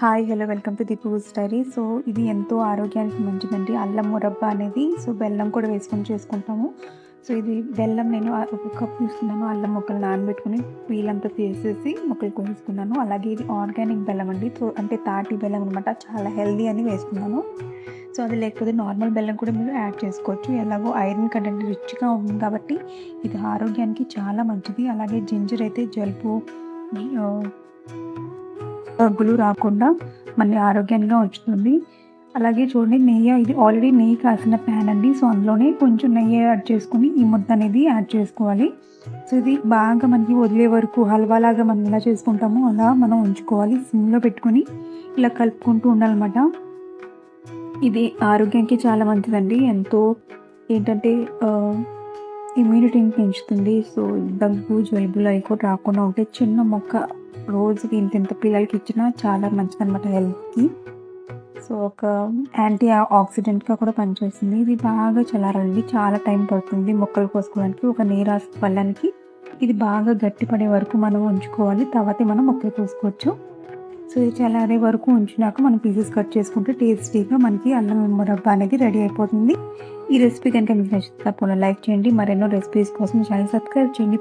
Hi hello welcome to the Pooj diary so ఇది ఎంతో ఆరోగ్యానికి మంచిదండి. అల్లం మురబ్బ అనేది సో బెల్లం కూడా వేసుకొని చేసుకుంటాము. సో ఇది బెల్లం నేను ఒక కప్ తీసుకున్నాను. అల్లం ముక్కలు నానబెట్టుకుని వీలంతా తీసేసి ముక్కలు కోసుకున్నాను అలాగే ఇది ఆర్గానిక్ బెల్లం అండి. సో అంటే తాటి బెల్లం అనమాట చాలా హెల్దీ అని వేసుకున్నాను. సో అది లేకపోతే నార్మల్ బెల్లం కూడా మీరు యాడ్ చేసుకోవచ్చు. ఎలాగో ఐరన్ కంటెంట్ రిచ్గా ఉంది కాబట్టి ఇది ఆరోగ్యానికి చాలా మంచిది. అలాగే జింజర్ అయితే జలుబు దగ్గులు రాకుండా మన ఆరోగ్యంగా ఉంచుతుంది. అలాగే చూడండి నెయ్యి ఇది ఆల్రెడీ నెయ్యి కాసిన ప్యాన్ అండి. సో అందులోనే కొంచెం నెయ్యి యాడ్ చేసుకుని ఈ ముద్ద అనేది యాడ్ చేసుకోవాలి. సో ఇది బాగా మనకి వదిలే వరకు హల్వా లాగా మనం ఎలా చేసుకుంటామో అలా మనం ఉంచుకోవాలి. సిమ్లో పెట్టుకొని ఇలా కలుపుకుంటూ ఉండాలన్నమాట. ఇది ఆరోగ్యానికి చాలా మంచిదండి. ఎంతో ఏంటంటే ఇమ్యూనిటీని పెంచుతుంది. సో దగ్గు జలుబులు అవి కూడా రాకుండా ఉంటే చిన్న మొక్క రోజుకి ఇంత పిల్లలకి ఇచ్చినా చాలా మంచిదన్నమాట హెల్త్కి. సో ఒక యాంటీ ఆక్సిడెంట్గా కూడా పనిచేస్తుంది. ఇది బాగా చల్లారండి చాలా టైం పడుతుంది మొక్కలు కోసుకోవడానికి ఒక నీరాశ పళ్ళానికి ఇది బాగా గట్టిపడే వరకు మనం ఉంచుకోవాలి. తర్వాతే మనం మొక్కలు కోసుకోవచ్చు. సో ఇది చల్లారే వరకు ఉంచినాక మనం పీసెస్ కట్ చేసుకుంటే టేస్టీగా మనకి అల్లం మురబ్బా అనేది రెడీ అయిపోతుంది. ఈ రెసిపీ కనుక మీకు నచ్చితే తప్పకుండా లైక్ చేయండి. మరెన్నో రెసిపీస్ కోసం ఛానల్ సబ్స్క్రైబ్ చేయండి.